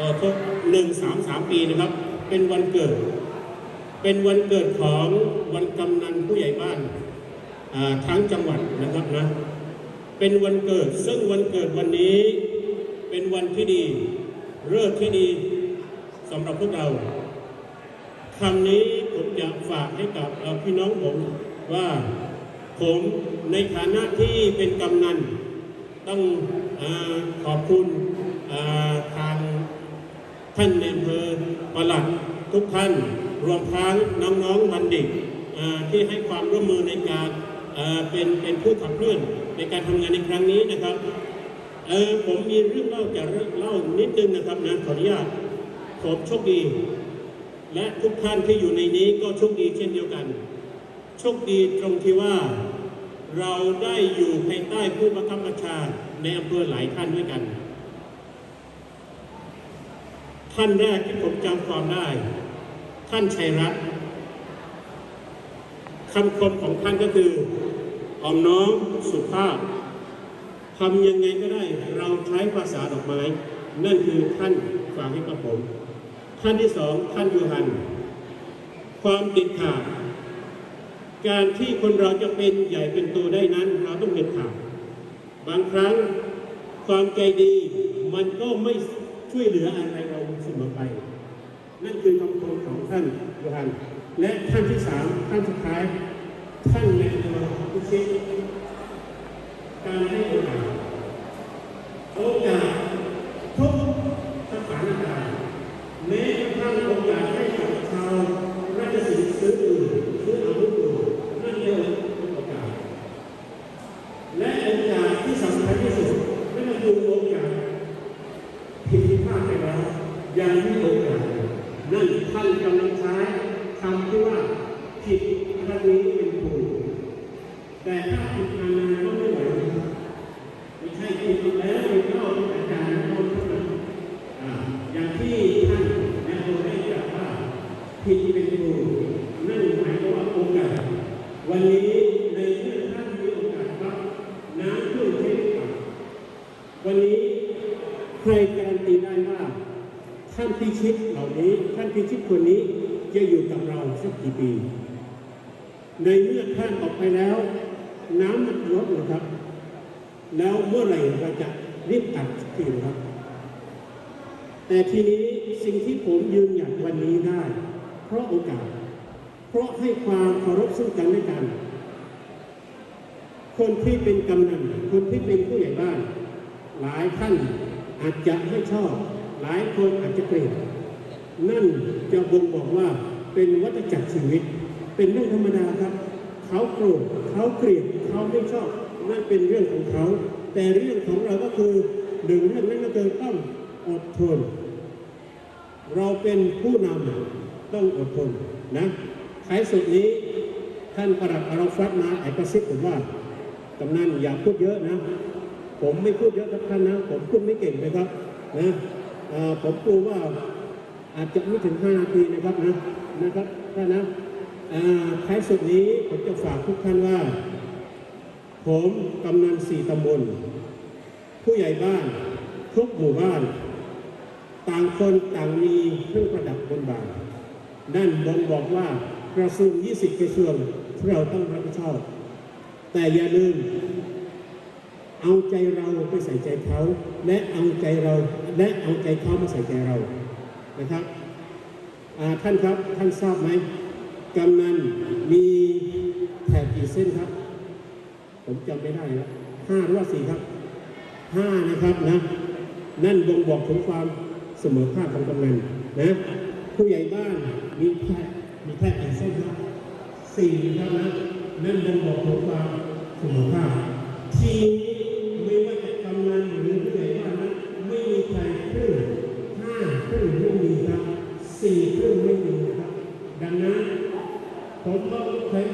ออครบหนึ่งสามสามปีนะครับ เป็นวันเกิด เป็นวันเกิดของวันกำนันผู้ใหญ่บ้านทั้งจังหวัดนะครับนะ เป็นวันเกิดซึ่งวันเกิดวันนี้เป็นวันที่ดีเลิกษ์ที่ดีสำหรับพวกเราคำนี้ผมอยากฝากให้กับพี่น้องผมว่าผมในฐานะที่เป็นกำนันต้องอขอบคุณทาง ท่านในอำเภอประหลัดทุกท่าน รวมทั้งน้องๆบัณฑิตที่ให้ความร่วมมือในการเป็นเป็นผู้ขับเคลื่อนในการทำงานในครั้งนี้นะครับเออผมมีเรื่องเล่าจะเล่านิดนึงนะครับนะขออนุญาตผมโชคดี และทุกท่านที่อยู่ในนี้ก็โชคดีเช่นเดียวกัน โชคดีตรงที่ว่าเราได้อยู่ภายใต้ผู้บังคับบัญชาในอำเภอหลายท่านด้วยกัน ท่านแรกที่ผมจำความได้ ท่านชัยรัตน์คำคมของท่านก็คืออ่อมน้อมสุภาพทำยังไงก็ได้เราใช้ภาษาดอกไม้ นั่นคือท่านฝากให้กับผม ท่านที่สองท่านยูฮัน ความเด็ดขาดการที่คนเราจะเป็นใหญ่เป็นโตได้นั้น เราต้องเด็ดขาดบางครั้งความใจดีมันก็ไม่ช่วยเหลืออะไร เสมอไป นั่นคือคำพูดของท่านยูฮันและท่านที่สามท่านสุดท้าย ท่านในตัวผู้ชิดการให้โอกาสโอกาสทุกสถานการณ์แม้กระทั่งโอกาสให้กับชาวราชสีห์ซื้ออื่นซื้ออาวุธอื่นนั่นเรียกว่าโอกาส และโอกาสที่สำคัญที่สุดนั่นก็คือโอกาสผิดพลาดไปแล้ว ยังมีโอกาสนั่นท่านกำลังใช้คำที่ว่าผิดครั้งนี้เป็นถูกแต่ถ้าผิดนานก็ไม่ไหวไม่ใช่ผิดอีกแล้วไปเข้าอาจารย์เข้าที่นั้นอ่าอย่างที่ท่านแนะนำได้กล่าวว่าผิดเป็นถูกนั่นหมายความว่าโอกาสวันนี้ในเมื่อท่านมีโอกาสครับน้ำท่วมเช่นกันวันนี้ใครการันตีได้ว่า ท่านพิชิตเหล่านี้ท่านพิชิตคนนี้จะอยู่กับเราสักกี่ปี ในเมื่อท่านออกไปแล้ว น้ำมันลดนะครับ แล้วเมื่อไหร่เราจะรีบตัดสักทีนครับ แต่ทีนี้สิ่งที่ผมยืนหยัดวันนี้ได้ เพราะโอกาส เพราะให้ความเคารพซึ่งกันและกัน คนที่เป็นกำนันคนที่เป็นผู้ใหญ่บ้าน หลายท่านอาจจะไม่ชอบ หลายคนอาจจะเกลียดนั่นจะบ่งบอกว่าเป็นวัฏจักรชีวิต เป็นเรื่องธรรมดาครับ เขาโกรธเขาเกลียดเขาไม่ชอบนั่นเป็นเรื่องของเขา แต่เรื่องของเราก็คือหนึ่งเรื่องนั้นก็คือต้องอดทน เราเป็นผู้นำต้องอดทนนะท้ายสุดนี้ท่านประหลัดอาราฟัตมาแอกระซิบผมว่ากำนันอย่าพูดเยอะนะ ผมไม่พูดเยอะครับท่านนะ ผมพูดไม่เก่งนะครับนะ ผมกลัวว่าอาจจะไม่ถึง 5 นาทีนะครับนะนะครับท่านะท้ายสุดนี้ผมจะฝากทุกท่านว่า ผมกำนันสี่ตำบล ผู้ใหญ่บ้านทุกหมู่บ้าน ต่างคนต่างมีเครื่องประดับบนบ่านั่นบ่งบอกว่ากระทรวง 20 กระทรวงเราต้องรับผิดชอบ แต่อย่าลืม เอาใจเราไปใส่ใจเขาและเอาใจเราและเอาใจเขามาใส่ใจเรานะครับท่านครับท่านทราบไหมกำนันมีแถบกี่เส้นครับ ผมจำไม่ได้แล้วห้าหรือว่าสี่ครับห้านะครับนะนั่นบ่งบอกถึงความเสมอภาคของกำนันนะผู้ใหญ่บ้านมีแพทย์มีแพทย์กี่เส้นครับสี่ครับนะนั่นบ่งบอกถึงความเสมอภาคที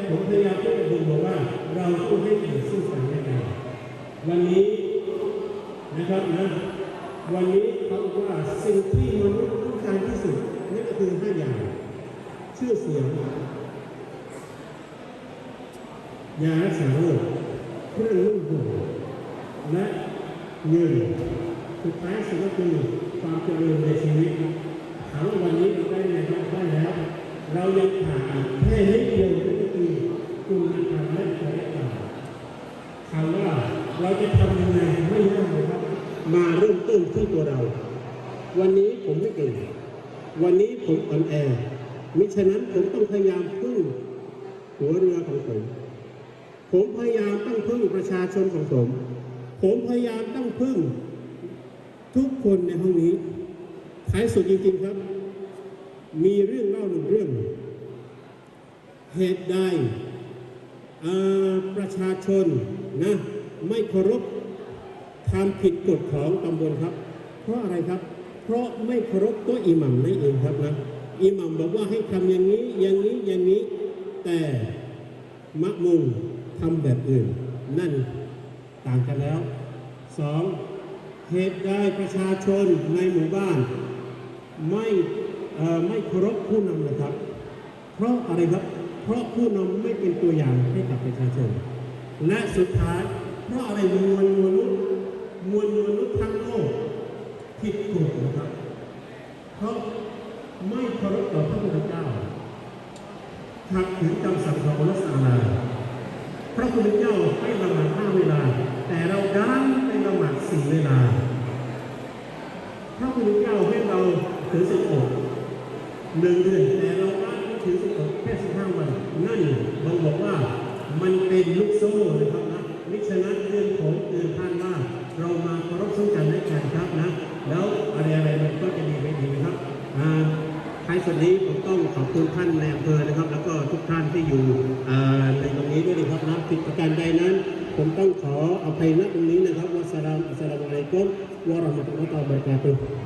ผมพยายามที่จะดูบอกว่า เราสู้ให้เกิดสู้กันได้ไงวันนี้นะครับนะวันนี้เขาบอกว่าสิ่งที่มนุษย์ต้องการที่สุดนั่นก็คือห้าอย่างชื่อเสียงยารักษาโรคเครื่องรุ่งโรจน์และเงินสุดท้ายสุดก็คือความเจริญในชีวิตถามวันนี้เราได้ไหมครับได้แล้ว เรายังขาดแค่นี้ คุณจะทำและใช้ต่อถามว่าเราจะทำยังไงไม่ยากนะครับ มาเริ่มต้นที่ตัวเรา วันนี้ผมไม่เก่ง วันนี้ผมอ่อนแอมิฉะนั้นผมต้องพยายามพึ่งหัวเรือของผม ผมพยายามต้องพึ่งประชาชนของผม ผมพยายามต้องพึ่ง ทุกคนในห้องนี้ท้ายสุดจริงๆครับ มีเรื่องเล่าหนึ่งเรื่อง เหตุใด ประชาชนนะไม่เคารพทำผิดกฎของตำบลครับ เพราะอะไรครับ เพราะไม่เคารพตัวอิหมัมนั่นเองครับนะอิหมัมบอกว่าให้ทำอย่างนี้อย่างนี้อย่างนี้ แต่มะมุงทำแบบอื่น นั่นต่างกันแล้วสองเหตุใดประชาชนในหมู่บ้าน ไม่ไม่เคารพผู้นำนะครับ เพราะอะไรครับ เพราะผู้นำไม่เป็นตัวอย่างให้กับประชาชน และสุดท้าย เพราะอะไรมวลมนุษย์มวลมนุษย์ทั้งโลกผิดกฎนะครับ เพราะไม่เคารพต่อพระพุทธเจ้าขัดขืนคำสั่งของอัลลอฮฺสัลลาพระพุทธเจ้าให้ละหมาดห้าเวลา แต่เราดันไปละหมาดสี่เวลา พระพุทธเจ้าให้เราถือสิบอดหนึ่งเดือนแต่เรา ท้ายสุดนี้ผมต้องขอบคุณท่านในอำเภอนะครับ แล้วก็ทุกท่านที่อยู่ในตรงนี้ด้วยนะครับนะผิดประการใดนั้น ผมต้องขออภัยณตรงนี้นะครับวัสลามอัสสลามุอะลัยกุมวะเราะห์มะตุลลอฮ์วะบะเราะกาตุฮ์